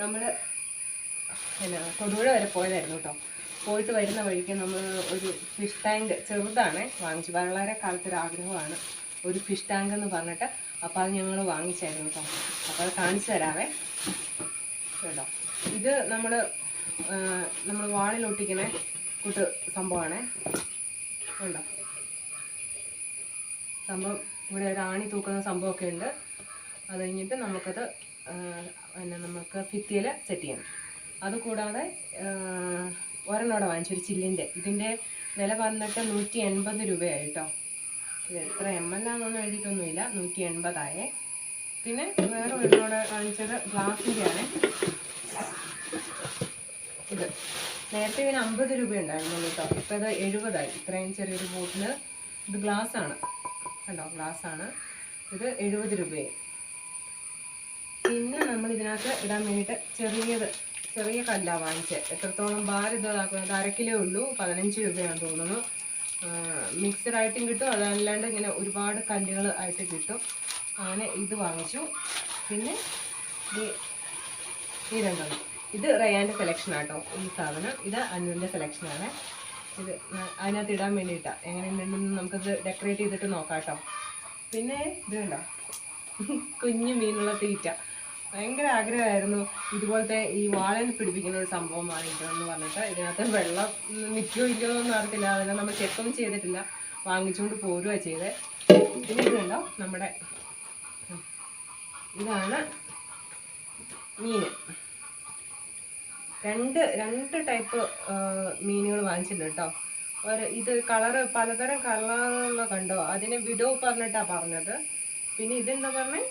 നമ്മൾ പിന്നെ തൊടുപുഴ വരെ പോയതായിരുന്നു കേട്ടോ. പോയിട്ട് വരുന്ന വഴിക്ക് നമ്മൾ ഒരു ഫിഷ് ടാങ്ക് ചെറുതാണ് വാങ്ങിച്ചു. വളരെ കാലത്തൊരു ആഗ്രഹമാണ് ഒരു ഫിഷ് ടാങ്ക് എന്ന് പറഞ്ഞിട്ട്. അപ്പോൾ അത് ഞങ്ങൾ വാങ്ങിച്ചായിരുന്നു കേട്ടോ. അപ്പോൾ അത് കാണിച്ചു തരാവേ. കേട്ടോ. ഇത് നമ്മൾ നമ്മൾ വാളിലൊട്ടിക്കുന്ന കുട്ട് കൂട്ട് സംഭവമാണ്. ഉണ്ടോ സംഭവം ഇവിടെ ഒരു ആണി തൂക്കുന്ന സംഭവമൊക്കെ ഉണ്ട്. അത് കഴിഞ്ഞിട്ട് നമുക്കത് പിന്നെ നമുക്ക് ഭിത്തിയിൽ സെറ്റ് ചെയ്യണം അതുകൂടാതെ ഒരെണ്ണോടെ വാങ്ങിച്ചു ഒരു ചില്ലിന്റെ. ഇതിന്റെ വില വന്നിട്ട് നൂറ്റി എൺപത് രൂപയായി കേട്ടോ ഇത് എത്ര എം എൽ ആണെന്നൊന്നും എഴുതിയിട്ടൊന്നുമില്ല. നൂറ്റി എൺപതായേ പിന്നെ വേറെ ഒരെണ്ണോടെ വാങ്ങിച്ചത് ഗ്ലാസിന്റെ ആണ് ഇത്. നേരത്തെ ഇതിന് അമ്പത് രൂപ ഉണ്ടായിരുന്നുള്ളൂ കേട്ടോ. ഇപ്പം ഇത് എഴുപതായി. ഇത്രയും ചെറിയൊരു ബോട്ടിൽ ഇത് ഗ്ലാസ് ആണ് കണ്ടോ? ഗ്ലാസ് ആണ് ഇത് എഴുപത് രൂപയായി. പിന്നെ നമ്മൾ ഇതിനകത്ത് ഇടാൻ വേണ്ടിയിട്ട് ചെറിയത് ചെറിയ കല്ലാണ് വാങ്ങിച്ചത് എത്രത്തോളം ഭാരം ഇത് ഇതാക്കുന്നത് അര കിലോ ഉള്ളൂ പതിനഞ്ച് രൂപയാണ് തോന്നുന്നു. മിക്സഡായിട്ടും കിട്ടും. അതല്ലാണ്ട് ഇങ്ങനെ ഒരുപാട് കല്ലുകൾ ആയിട്ട് കിട്ടും. അങ്ങനെ ഇത് വാങ്ങിച്ചു. പിന്നെ ഈ ഈ രണ്ടെണ്ണം. ഇത് റയാന്റെ സെലക്ഷനാട്ടോ ഈ സാധനം. ഇത് അനുവിന്റെ സെലക്ഷനാണ് ഇത് അതിനകത്ത് ഇടാൻ വേണ്ടിയിട്ടാണ് എങ്ങനെയുണ്ടെന്ന് നമുക്കത് ഡെക്കറേറ്റ് ചെയ്തിട്ട് നോക്കാം കേട്ടോ പിന്നെ ഇത് കണ്ടോ? കുഞ്ഞു മീനുള്ള തീറ്റ. ഭയങ്കര ആഗ്രഹമായിരുന്നു ഇതുപോലത്തെ ഈ വാളന് പിടിപ്പിക്കുന്ന ഒരു സംഭവം ഇതെന്ന് പറഞ്ഞിട്ട്. ഇതിനകത്ത് വെള്ളം നിൽക്കുകയോ ഇല്ലയോ എന്ന് അറിയത്തില്ല. അതിനെ നമ്മൾ ചെക്കൊന്നും ചെയ്തിട്ടില്ല. വാങ്ങിച്ചുകൊണ്ട് പോരുക ചെയ്തത് പിന്നെ ഇതുണ്ടോ നമ്മുടെ ഇതാണ് മീൻ. രണ്ട് രണ്ട് ടൈപ്പ് മീനുകൾ വാങ്ങിച്ചിട്ടുണ്ട് കേട്ടോ. ഒരു ഇത് കളറ് പലതരം കളറുള്ള കണ്ടോ? അതിനെ വിഡോ പറഞ്ഞിട്ടാണ് പറഞ്ഞത്. പിന്നെ ഇതെന്താ പറഞ്ഞേ?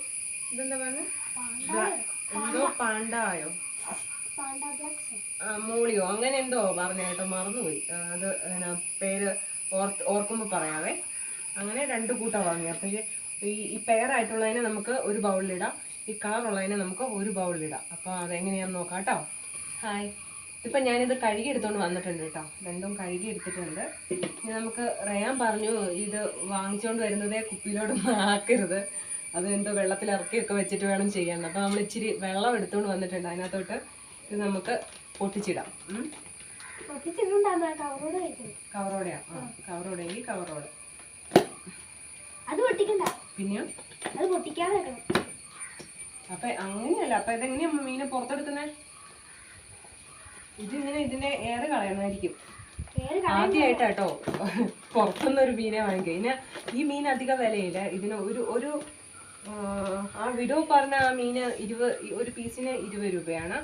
ഇതെന്താ പറഞ്ഞേ? എന്തോ പാണ്ടായോ? ആ, മൂളിയോ? അങ്ങനെ എന്തോ പറഞ്ഞ കേട്ടോ മറന്നുപോയി. അത് പേര് ഓർക്കുമ്പോൾ പറയാവേ. അങ്ങനെ രണ്ട് കൂട്ടം വാങ്ങി. അപ്പം ഈ ഈ പെയറായിട്ടുള്ളതിനെ നമുക്ക് ഒരു ബൗളിലിടാം ഈ കളറുള്ളതിനെ നമുക്ക് ഒരു ബൗളിലിടാം അപ്പോൾ അതെങ്ങനെയാണെന്ന് നോക്കാം കേട്ടോ. ഹായ് ഇപ്പം ഞാനിത് കഴുകി എടുത്തോണ്ട് വന്നിട്ടുണ്ട് കേട്ടോ. രണ്ടും കഴുകി എടുത്തിട്ടുണ്ട്. ഇനി നമുക്ക് റയാൻ പറഞ്ഞു ഇത് വാങ്ങിച്ചുകൊണ്ട് വരുന്നതേ കുപ്പിയിലോട്ട് ആക്കരുത് അത് എന്തോ വെള്ളത്തിൽ ഇറക്കിയൊക്കെ വെച്ചിട്ട് വേണം ചെയ്യാൻ. അപ്പോൾ നമ്മൾ ഇച്ചിരി വെള്ളം എടുത്തുകൊണ്ട് വന്നിട്ടുണ്ട്. അതിനകത്തോട്ട് ഇത് നമുക്ക് പൊട്ടിച്ചിടാം. കവറോടെയാ? ആ കവറോടെയെങ്കിൽ കവറോടെ. അത് പൊട്ടിക്കണ്ട. പിന്നെയോ? അത് പൊട്ടിക്കാതെ വെക്കണം. അപ്പൊ അങ്ങനെയല്ല. അപ്പൊ ഇതെങ്ങനെയാ മീനെ പുറത്തെടുക്കുന്നേ? ഇതിങ്ങനെ ഇതിന്റെ ഏറെ കളയണമായിരിക്കും ആദ്യമായിട്ടാട്ടോ പുറത്തുനിന്ന് ഒരു മീനെ വാങ്ങിക്കുക. ഈ മീൻ അധികം വിലയില്ല. ഇതിന് ഒരു ഒരു ആ, വിഡോ പറഞ്ഞ ആ മീന് ഇരുപത് ഒരു പീസിന് ഇരുപത് രൂപയാണ്.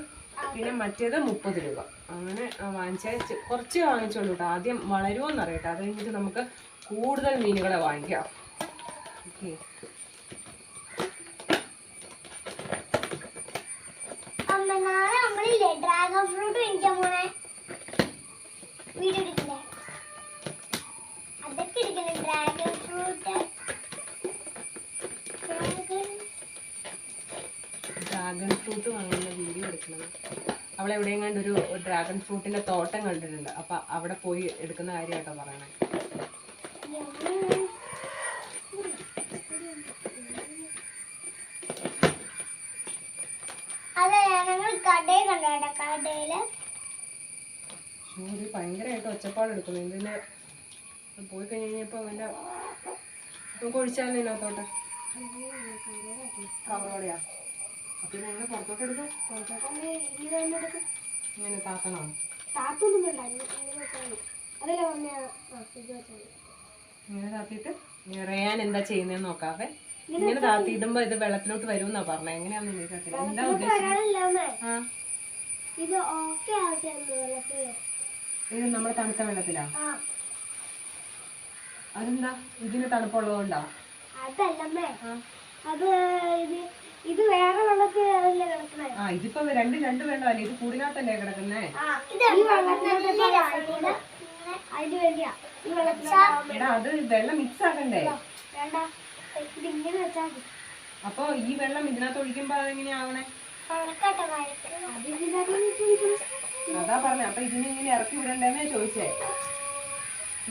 പിന്നെ മറ്റേത് മുപ്പത് രൂപ. അങ്ങനെ വാങ്ങിച്ചാൽ കുറച്ച് വാങ്ങിച്ചോളൂ ആദ്യം വളരുമോന്ന് അറിയട്ടെ. അത് കഴിഞ്ഞിട്ട് നമുക്ക് കൂടുതൽ മീനുകളെ വാങ്ങിക്കാം. ഓക്കെ. ഡ്രാഗൺ ഫ്രൂട്ട് കഴിക്കാൻ പോണേ വീട് അതൊക്കെ ഡ്രാഗൺ ഫ്രൂട്ട് ഡ്രാഗൺ ഫ്രൂട്ട് വാങ്ങുന്ന വീഡിയോ എടുക്കുന്നത്. അവൾ എവിടെയും കണ്ട് ഒരു ഡ്രാഗൺ ഫ്രൂട്ടിന്റെ തോട്ടം കണ്ടിട്ടുണ്ട്. അപ്പൊ അവിടെ പോയി എടുക്കുന്ന കാര്യമായിട്ടോ പറയണേ. ഭയങ്കരമായിട്ട് ഒച്ചപ്പാട് എടുക്കുന്നു. ഇതിന്റെ പോയി കഴിഞ്ഞപ്പോ കഴിഞ്ഞപ്പോൾ അവന്റെ നമുക്ക് ഒഴിച്ചാലും ഇതിനകത്തോട്ട്? കവറോടെയാ. അപ്പൊ എങ്ങനെ പുറത്തോട്ട് എടുക്കും. ഇങ്ങനെ താത്തണോ? താത്തൊന്നും വേണ്ട. അതല്ലേ പറഞ്ഞ. ഇങ്ങനെ താത്തിയിട്ട് ഇനി എന്താ ചെയ്യുന്നതെന്ന് നോക്കാവേ ഇങ്ങനെ താത്തി ഇടുമ്പോ ഇത് വെള്ളത്തിലോട്ട് വരുമെന്നാ പറഞ്ഞത് എങ്ങനെയാന്ന് എനിക്കറിയില്ല എന്താ. ആ. ഇത് ഓക്കെ ആവട്ടെ ഇത് നമ്മുടെ തണുത്ത വെള്ളത്തിലാ? അതെന്താ? ഇതിന് തണുപ്പുള്ളതുകൊണ്ടാ? അതല്ലേ അത് ഇത് ഇത് വേറെ വെള്ളത്തിൽ അതല്ലേ ആ ഇതിപ്പോ രണ്ട് രണ്ട് വെള്ളമല്ലേ? ഇത് കൂടിനകത്തല്ലേ കിടക്കുന്നേ? ഈ വെള്ളത്തിനകത്ത് അതിന് വേണ്ടിയാ. ഈ എടാ അത് വെള്ളം മിക്സ് ആക്കണ്ടേ? വേണ്ട. ഇത് ഇങ്ങനെ വെച്ചാൽ മതി. അപ്പൊ ഈ വെള്ളം ഇതിനകത്ത് ഒഴിക്കുമ്പോ അതെങ്ങനെയാവണേ അത് പറഞ്ഞ. അപ്പൊ ഇതിനെ ഇങ്ങനെ ഇറക്കി വിടണ്ടേന്നേ ചോദിച്ചേ.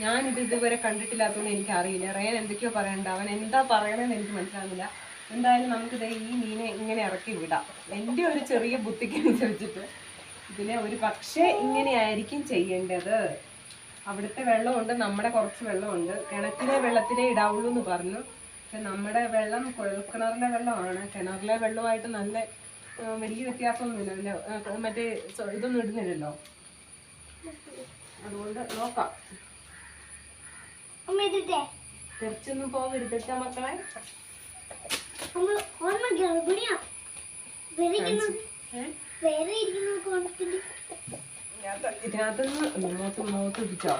ഞാനിത് ഇതുവരെ കണ്ടിട്ടില്ലാത്തതുകൊണ്ട് എനിക്ക് അറിയില്ല റേൻ എന്തൊക്കെയോ പറയണ്ട. അവൻ എന്താ പറയണെന്ന് എനിക്ക് മനസ്സിലാകുന്നില്ല എന്തായാലും നമുക്കിത് ഈ മീനെ ഇങ്ങനെ ഇറക്കി വിടാം. എന്റെ ഒരു ചെറിയ ബുദ്ധിക്ക് അനുസരിച്ചിട്ട് ഇതിനെ ഒരു പക്ഷേ ഇങ്ങനെയായിരിക്കും ചെയ്യേണ്ടത്. അവിടുത്തെ വെള്ളമുണ്ട് നമ്മുടെ കുറച്ച് വെള്ളമുണ്ട്. കിണറ്റിലെ വെള്ളത്തിലേ ഇടാവുള്ളൂ എന്ന് പറഞ്ഞു. പക്ഷെ നമ്മുടെ വെള്ളം കുഴൽക്കിണറിലെ വെള്ളമാണ്. കിണറിലെ വെള്ളമായിട്ട് നല്ല വലിയ വ്യത്യാസമൊന്നുമില്ല. മറ്റേ ഇതൊന്നും ഇടുന്നില്ലല്ലോ. അതുകൊണ്ട് നോക്കാം. തെറിച്ചൊന്നും പോകരുതട്ടാ മക്കളെ. ഓർമ്മ ഗർഭിണിയാ വേറെ ഇരിക്കുന്നു കോണത്തിന്റെ ഇതിനകത്തുനിന്ന് പിടിച്ചോ?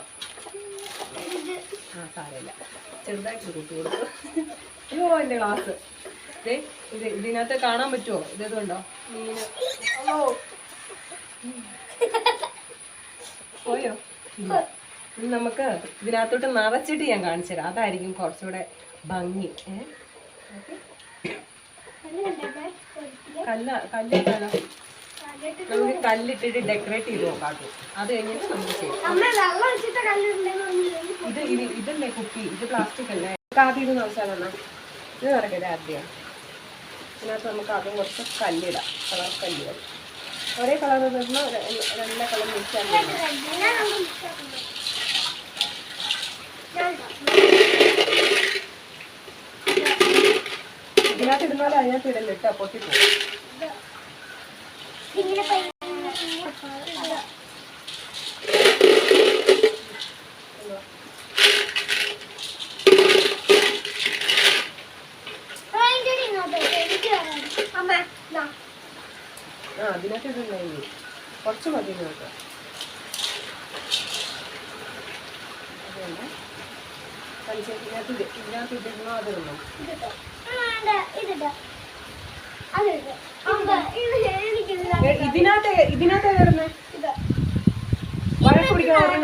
ആ സാരമില്ല. ചെറുതായിട്ട് കുട്ടി കൊടുത്തു. അയ്യോ എന്റെ ഗ്ലാസ് ദേ ഇത് ഇതിനകത്ത് കാണാൻ പറ്റുമോ ഇതുണ്ടോ മീന്. ഓ പോയോ? നമുക്ക് ഇതിനകത്തോട്ട് നിറച്ചിട്ട് ഞാൻ കാണിച്ചു തരാം അതായിരിക്കും കുറച്ചുകൂടെ ഭംഗി. ഏ? ഓക്കെ. കല്ല കല്ലിട്ടാലോ നമുക്ക് കല്ലിട്ടിട്ട് ഡെക്കറേറ്റ് ചെയ്ത് നോക്കാം. അത്. കഴിഞ്ഞിട്ട് നമുക്ക് ചെയ്യാം. ഇത് ഇത് ഇതല്ലേ കുപ്പി? ഇത് പ്ലാസ്റ്റിക് അല്ലേ? ആദ്യം ഇത് നോക്കാനാണ് ഇത് നടക്കില്ല ആദ്യം ഇതിനകത്ത് നമുക്ക് ആദ്യം കുറച്ച് കല്ലിടാം കളർ കല്ലുകൾ ഒരേ കളർ ഇടുന്ന രണ്ട് കളർ മിക്സ് ആക്കി ഞാൻ അങ്ങ് mix ആക്കുന്നു. ഞാൻ ഇതിനകത്ത് ഇടുന്നാലും അതിനകത്ത് ഇടല്ലോ? ഇങ്ങനെ ഇങ്ങനെ ആ, അതിനകത്ത് ഇടുന്നില്ല കുറച്ച് മതി നോക്കുക അതുകൊണ്ട് പഞ്ച ഇതിനകത്ത് ഇട്. ഇതിനകത്ത് ഇത്. ഇതിനകത്ത് ഇതിനകത്ത്. വഴക്ക്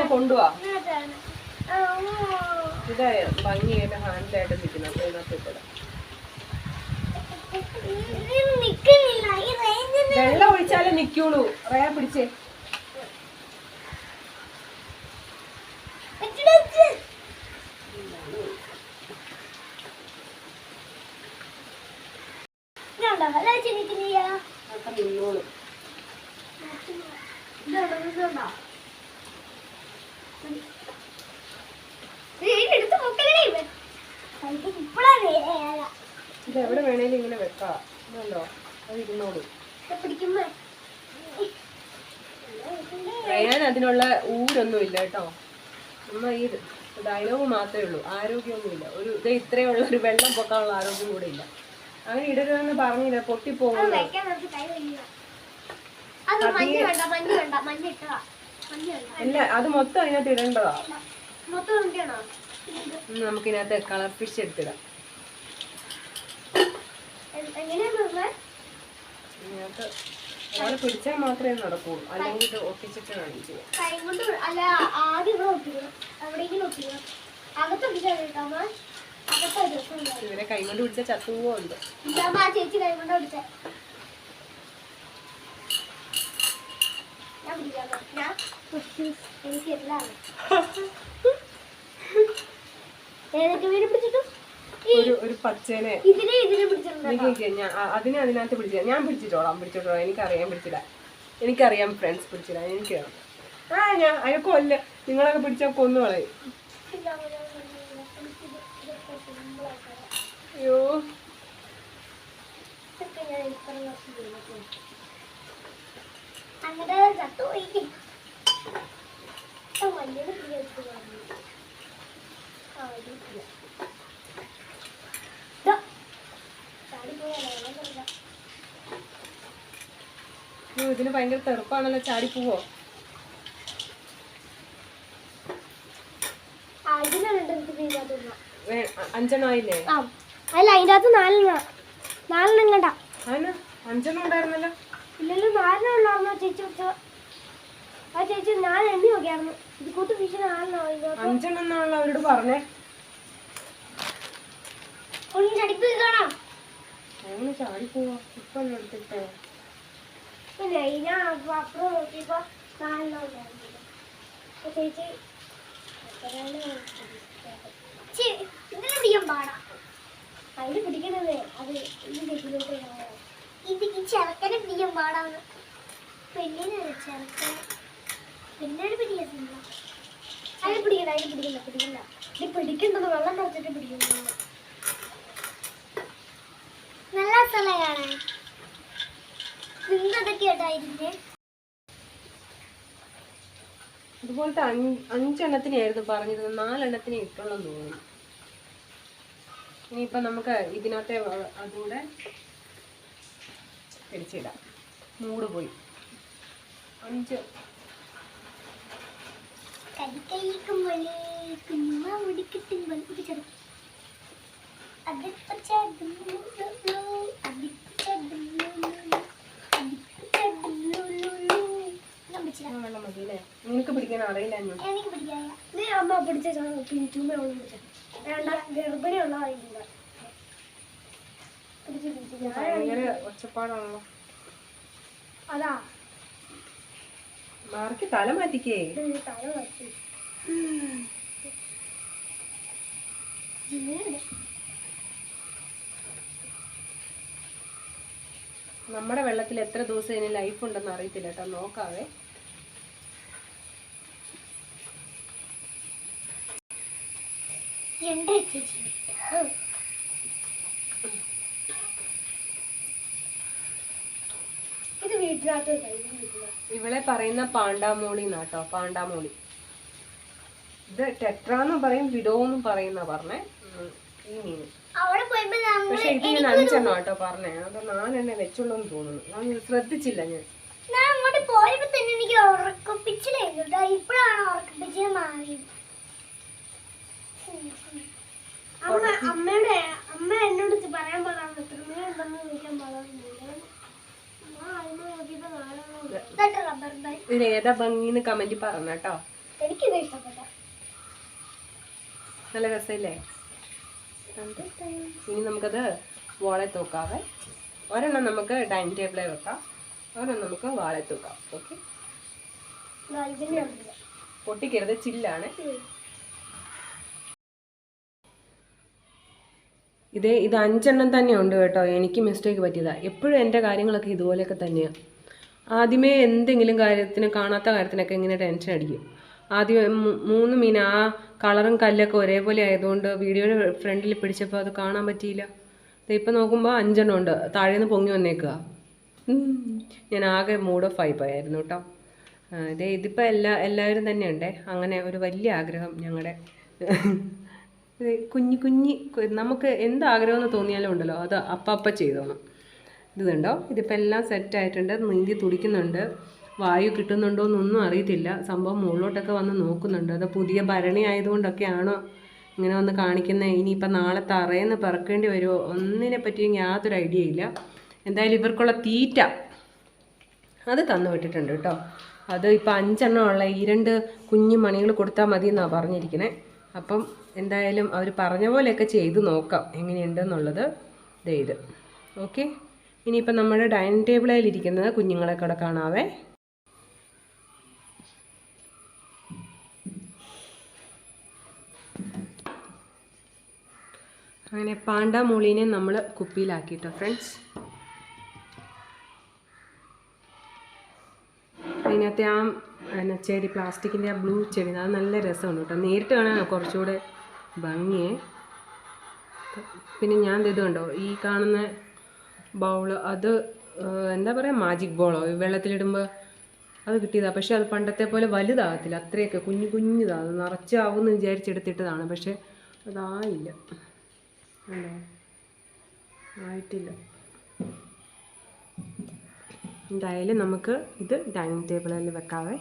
കൊണ്ടുപോവാ ഭംഗിയായിട്ട് നിൽക്കുന്നത് ഇതിനകത്ത് വെള്ളം ഒഴിച്ചാലേ നിക്കുള്ളൂ. റയാ പിടിച്ചേ വെച്ചിട്ട് ഇതുണ്ടോ? അല്ല. അതൊക്കെ നിന്നോളൂ പൊക്കലേ. ഇത് എവിടെ വേണേലും ഇങ്ങനെ വെക്കാം. അത് ഇരുന്നോളൂ പിടിക്കുമ്പോ റയാൻ അതിനുള്ള ഊരൊന്നും ഇല്ല കേട്ടോ. നമ്മ ഈ ഡയലോഗ് മാത്രമേ ഉള്ളൂ. ആരോഗ്യമൊന്നുമില്ല. ഒരു ഇത് ഇത്രയുള്ള ഒരു വെള്ളം പൊക്കാനുള്ള ആരോഗ്യം കൂടെ ഇല്ല. അങ്ങനെ ഇടരുതെന്ന് പറഞ്ഞില്ല പൊട്ടിപ്പോകും. ഇല്ല അത് മൊത്തം അതിനകത്ത് ഇടേണ്ടതാ. നമുക്കിനകത്ത് കളർ ഫിഷ് എടുത്തിടാം. ഇതിനകത്ത് അവിടെ പിടിച്ചാൽ മാത്രമേ നടക്കുള്ളൂ. അല്ലെങ്കിൽ ഇത് ഒട്ടിച്ചിട്ട് കാണിക്കുക ചെയ്യാൻ. കൈ കൊണ്ട് അല്ല ആദ്യം ഇവിടെ ഒട്ടിക്കണം. എവിടെയെങ്കിലും ഒട്ടിക്കണം. കേട്ടോ ഇവരെ കൈകൊണ്ട് പിടിച്ച ചത്തുവോ ചേച്ചി കൈകൊണ്ട് എനിക്ക് ഒരു ഒരു ഞാൻ അതിനെ അതിനകത്ത് പിടിച്ച ഞാൻ പിടിച്ചിട്ടോളാം പിടിച്ചിട്ടോളാം. എനിക്കറിയാൻ പിടിച്ചില്ല എനിക്കറിയാം ഫ്രണ്ട്സ് പിടിച്ചില്ല. എനിക്ക് ആ ഞാൻ അതിനെ കൊല്ല. നിങ്ങളൊക്കെ പിടിച്ചാൽ കൊന്നു കളയും. അയ്യോ. അങ്ങനെ ചത്തുപോയി അയ്യോ, ഇതിന് ഭയങ്കര തെറുപ്പാണല്ലോ. ചാടി പോവോ അല്ല അതിന്റെ അകത്ത് നാലെണ്ണ. നാലെണ്ണം കണ്ട. അഞ്ചെണ്ണം ഉണ്ടായിരുന്നല്ലോ. ഇല്ലല്ലോ നാലെണ്ണം ചേച്ചി വെച്ച. ആ ചേച്ചി ഞാൻ എണ്ണി നോക്കിയായിരുന്നു ഇത് കൂട്ട് ഫിഷ് നാലെണ്ണം അഞ്ചെണ്ണം എന്നാണല്ലോ അവരോട് പറഞ്ഞേ. ഒന്ന് ചടിപ്പ് കാണാം. അങ്ങനെ ചാടി പോവാ ഇപ്പൊ ഒന്ന് എടുത്തിട്ടേ. പിന്നെ ഞാൻ അപ്പുറം നോക്കിയപ്പോ നാലെണ്ണം ഉണ്ടായിരുന്നു. ചേച്ചി ഇതിനെ പാടാ. അതിന് പിടിക്കണത് അത് ഈ നെറ്റിലോട്ട് ഇത് ഈ ചെറുക്കനെ പിടിക്കാൻ പാടാണ്. പെണ്ണിന് ചെറുക്കനെ. പെണ്ണിനെ പിടിക്കാൻ സിനിമ അതിന് പിടിക്കണ്ട അതിന് പിടിക്കണ്ട പിടിക്കണ്ട. ഇത് പിടിക്കേണ്ടത് വെള്ളം നിറച്ചിട്ട് പിടിക്കുന്നു നല്ല സ്ഥലം കാണാൻ? ഇതുപോലത്തെ അഞ്ച് അഞ്ചെണ്ണത്തിനായിരുന്നു പറഞ്ഞത് നാലെണ്ണത്തിനെ ഇട്ടുള്ളെന്ന് തോന്നുന്നു. ഇനിയിപ്പം നമുക്ക് ഇതിനകത്തെ അതുകൂടെ തിരിച്ചിടാം മൂട് പോയി. അഞ്ച്. നിനക്ക് പിടിക്കാൻ അറിയില്ല അമ്മ പിടിച്ച ചുമ്മാ പിടിച്ച. വേണ്ട ഒച്ചപ്പാടാണല്ലോ. അതാ. മാർക്ക് തല മാറ്റിക്കേ. തല നമ്മുടെ വെള്ളത്തിൽ എത്ര ദിവസം ഇനി ലൈഫ് ഉണ്ടെന്ന് അറിയത്തില്ല കേട്ടോ. നോക്കാവേ. എന്റെ ചേച്ചി. ഇത് വീട്ടിനകത്ത് ഇവളെ പറയുന്ന പാണ്ടാമോളി എന്നാട്ടോ പാണ്ടാമോളി. ഇത് ടെട്രാന്ന് പറയും വിഡോന്നും പറയുന്ന പറഞ്ഞേ. ഈ മീൻ. പക്ഷെ ഇത് ഞാൻ അഞ്ചെണ്ണം കേട്ടോ പറഞ്ഞേ. അത് ഞാൻ വെച്ചുള്ളൂ വെച്ചുള്ളു തോന്നുന്നു. ഞാൻ ശ്രദ്ധിച്ചില്ല ഞാൻ. അങ്ങോട്ട് പോയപ്പോ തന്നെ എനിക്ക് ഉറക്കപ്പിച്ചിലായിരുന്നു ഇപ്പോഴാണ് ഉറക്കപ്പിച്ചിൽ മാറിയത്. അമ്മയുടെ അമ്മ എന്നോട് പറയാൻ ചോദിക്കാൻ ഏതാ ഭംഗിന്ന് കമന്റ് പറഞ്ഞ കേട്ടോ. എനിക്കിത് ഇഷ്ടപ്പെട്ട. നല്ല രസമില്ലേ ഇനി നമുക്കത് വാളെ തൂക്കാവേ. ഒരെണ്ണം നമുക്ക് ഡൈനിങ് ടേബിളിൽ വെക്കാം. ഒരെണ്ണം നമുക്ക് വാളെ തൂക്കാം. ഓക്കെ പൊട്ടിക്കരുത് ചില്ലാണ് ഇതേ ഇത് അഞ്ചെണ്ണം തന്നെ ഉണ്ട് കേട്ടോ. എനിക്ക് മിസ്റ്റേക്ക് പറ്റിയതാണ് എപ്പോഴും എന്റെ കാര്യങ്ങളൊക്കെ ഇതുപോലെയൊക്കെ തന്നെയാണ് ആദ്യമേ എന്തെങ്കിലും കാര്യത്തിന് കാണാത്ത കാര്യത്തിനൊക്കെ ഇങ്ങനെ ടെൻഷൻ അടിക്കും. ആദ്യം മൂന്ന് മീൻ ആ കളറും കല്ലൊക്കെ ഒരേപോലെ ആയതുകൊണ്ട് വീഡിയോയുടെ ഫ്രണ്ടിൽ പിടിച്ചപ്പോൾ അത് കാണാൻ പറ്റിയില്ല. ഇപ്പം നോക്കുമ്പോൾ അഞ്ചെണ്ണം ഉണ്ട്. താഴേന്ന് പൊങ്ങി വന്നേക്കുക ഞാൻ ആകെ മൂഡ് ഓഫ് ആയിപ്പോയായിരുന്നു കേട്ടോ. ആ, ഇതേ ഇതിപ്പോൾ എല്ലാ എല്ലാവരും തന്നെ ഉണ്ടേ അങ്ങനെ ഒരു വലിയ ആഗ്രഹം ഞങ്ങളുടെ കുഞ്ഞി കുഞ്ഞി നമുക്ക് എന്ത് ആഗ്രഹമെന്ന് തോന്നിയാലും ഉണ്ടല്ലോ. അത് അപ്പം അപ്പം ചെയ്തോണം. ഇത് കണ്ടോ? ഇതിപ്പോൾ എല്ലാം സെറ്റായിട്ടുണ്ട് നീന്തി തുടിക്കുന്നുണ്ട്. വായു കിട്ടുന്നുണ്ടോ എന്നൊന്നും അറിയത്തില്ല. സംഭവം മുകളിലോട്ടൊക്കെ വന്ന് നോക്കുന്നുണ്ട്. അത് പുതിയ ഭരണി ആയതുകൊണ്ടൊക്കെയാണോ ഇങ്ങനെ വന്ന് കാണിക്കുന്നത് ഇനിയിപ്പോൾ നാളെ തറയെന്ന് പറക്കേണ്ടി വരുമോ ഒന്നിനെ പറ്റിയും യാതൊരു ഐഡിയ ഇല്ല. എന്തായാലും ഇവർക്കുള്ള തീറ്റ അത് തന്നു വിട്ടിട്ടുണ്ട് കേട്ടോ. അത് ഇപ്പം അഞ്ചെണ്ണം ഉള്ള ഈ രണ്ട് കുഞ്ഞു മണികൾ കൊടുത്താൽ മതി എന്നാണ് പറഞ്ഞിരിക്കുന്നത് അപ്പം എന്തായാലും അവർ പറഞ്ഞ പോലെയൊക്കെ ചെയ്ത് നോക്കാം എങ്ങനെയുണ്ടെന്നുള്ളത്. ഇത്. ഓക്കെ? ഇനിയിപ്പം നമ്മുടെ ഡൈനിങ് ടേബിളിൽ ഇരിക്കുന്നത് കുഞ്ഞുങ്ങളെ കൂടെ കാണാവേ. അങ്ങനെ പാണ്ട മൂളീനെ നമ്മൾ കുപ്പിയിലാക്കിയിട്ടോ ഫ്രണ്ട്സ് അതിനകത്തെ ആ ചെടി പ്ലാസ്റ്റിക്കിന്റെ ആ ബ്ലൂ ചെടി അത് നല്ല രസമുണ്ട് കേട്ടോ. നേരിട്ട് കാണാൻ കുറച്ചുകൂടെ ഭംഗിയേ. പിന്നെ ഞാൻ ഇത് കണ്ടോ ഈ കാണുന്ന ബൗൾ അത് എന്താ പറയുക മാജിക് ബോളോ വെള്ളത്തിലിടുമ്പോൾ അത് കിട്ടിയതാണ് പക്ഷെ അത് പണ്ടത്തെ പോലെ വലുതാകത്തില്ല അത്രയൊക്കെ കുഞ്ഞു കുഞ്ഞിതാണ് നിറച്ചാവുമെന്ന് വിചാരിച്ചെടുത്തിട്ടതാണ്. പക്ഷെ അതായില്ല. കണ്ടോ? ആയിട്ടില്ല. എന്തായാലും നമുക്ക് ഇത് ഡൈനിങ് ടേബിളിൽ വെക്കാവേ.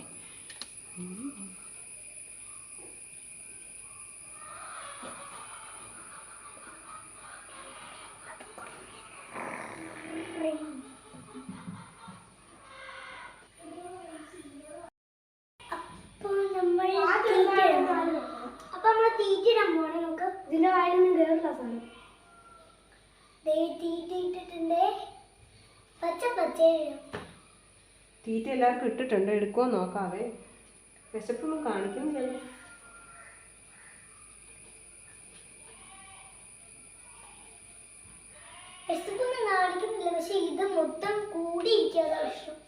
എല്ലാവർക്കും ഇട്ടിട്ടുണ്ട്. എടുക്കുമോ നോക്കാവേ. വിശപ്പൊന്നും കാണിക്കുന്നില്ല. പക്ഷെ ഇത് മൊത്തം കൂടിയിരിക്കാതെ വിഷം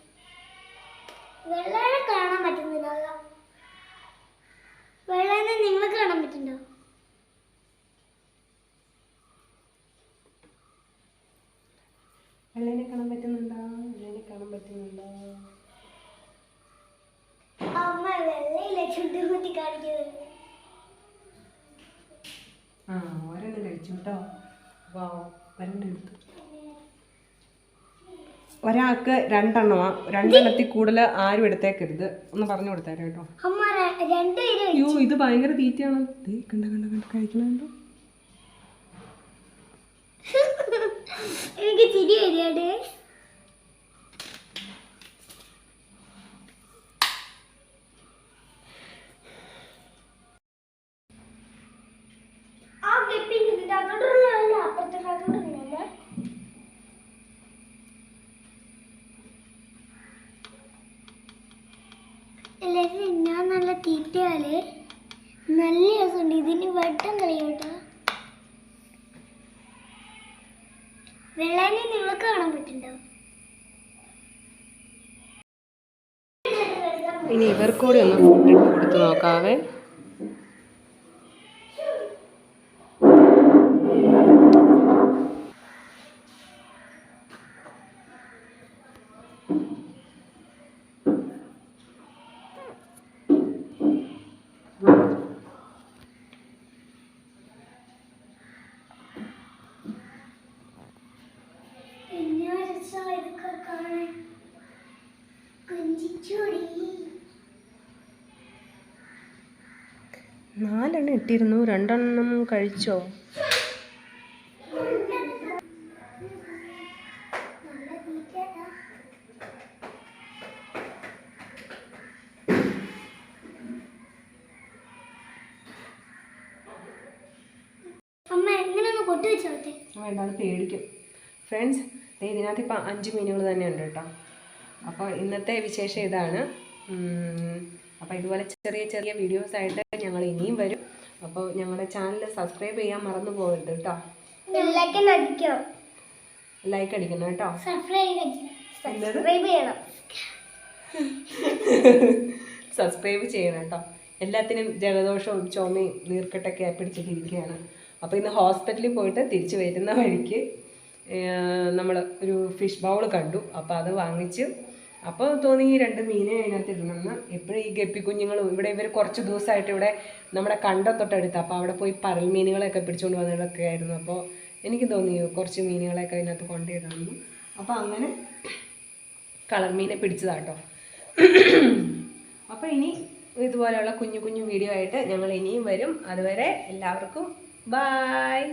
ഒരെണ്ണം കഴിച്ചു കേട്ടോ. അപ്പോൾ വരണ്ടെടുത്തു ഒരാൾക്ക് രണ്ടെണ്ണമാ. രണ്ടെണ്ണത്തിൽ കൂടുതൽ ആരും എടുത്തേക്കരുത്. ഒന്ന് പറഞ്ഞു കൊടുത്തേരെ കേട്ടോ. അയ്യോ ഇത് ഭയങ്കര തീറ്റയാണ്. കണ്ട കണ്ട കണ്ട കഴിക്കണുണ്ടോ? എനിക്ക് ചിരി വരികയാണ് ആ ഗപ്പി ഇതിന്റെ അതോടുള്ളതല്ല അപ്പുറത്തെ അതോടുള്ളതല്ല എല്ലാവരും ഞാൻ നല്ല തീറ്റയാലേ. നല്ല രസമുണ്ട്. ഇതിന് വെട്ടം കളിയോട്ടോ വെള്ളാനെ നിങ്ങൾക്ക് കാണാൻ പറ്റുന്നുണ്ടോ? ഇനി ഇവർക്കൂടെ ഒന്ന് ഫുഡ് കൊടുത്ത് നോക്കാവേ എന്നാ രസാ ഇതൊക്കെ കാണാൻ കുഞ്ചിച്ചോടി നാലെണ്ണം ഇട്ടിരുന്നു. രണ്ടെണ്ണം കഴിച്ചോ? വേണ്ട അത് പേടിക്കും. ഫ്രണ്ട്സ് ഇതിനകത്ത് ഇപ്പം അഞ്ച് മീനുകൾ തന്നെയുണ്ട് കേട്ടോ. അപ്പോൾ ഇന്നത്തെ വിശേഷം ഇതാണ്. അപ്പോൾ ഇതുപോലെ ചെറിയ ചെറിയ വീഡിയോസ് ആയിട്ട് ഞങ്ങൾ ഇനിയും വരും. അപ്പോൾ ഞങ്ങളുടെ ചാനൽ സബ്സ്ക്രൈബ് ചെയ്യാൻ മറന്നു പോകരുത് കേട്ടോ ലൈക്ക് അടിക്കണം. കേട്ടോ. സബ്സ്ക്രൈബ് ചെയ്യണം. കേട്ടോ എല്ലാത്തിനും ജലദോഷവും ചുമയും നീർക്കെട്ടൊക്കെ പിടിച്ചിട്ടിരിക്കുകയാണ്. അപ്പോൾ ഇന്ന് ഹോസ്പിറ്റലിൽ പോയിട്ട് തിരിച്ചു വരുന്ന വഴിക്ക് നമ്മൾ ഒരു ഫിഷ് ബൗൾ കണ്ടു. അപ്പോൾ അത് വാങ്ങിച്ച് അപ്പോൾ തോന്നി ഈ രണ്ട് മീനെ അതിനകത്ത് ഇടണമെന്ന് എപ്പോഴും ഈ ഗപ്പി കുഞ്ഞുങ്ങളും ഇവിടെ ഇവർ കുറച്ച് ദിവസമായിട്ട് ഇവിടെ നമ്മുടെ കണ്ടം തൊട്ടടുത്ത്. അപ്പോൾ അവിടെ പോയി പരൽ മീനുകളെയൊക്കെ പിടിച്ചുകൊണ്ട് വന്നതൊക്കെ ആയിരുന്നു. അപ്പോൾ എനിക്ക് തോന്നി കുറച്ച് മീനുകളെയൊക്കെ അതിനകത്ത് കൊണ്ടുവരണമെന്ന് അപ്പോൾ അങ്ങനെ കളർ മീനെ പിടിച്ചതാട്ടോ. അപ്പോൾ ഇനി ഇതുപോലെയുള്ള കുഞ്ഞു കുഞ്ഞു വീഡിയോ ആയിട്ട് ഞങ്ങൾ ഇനിയും വരും. അതുവരെ എല്ലാവർക്കും ബായ്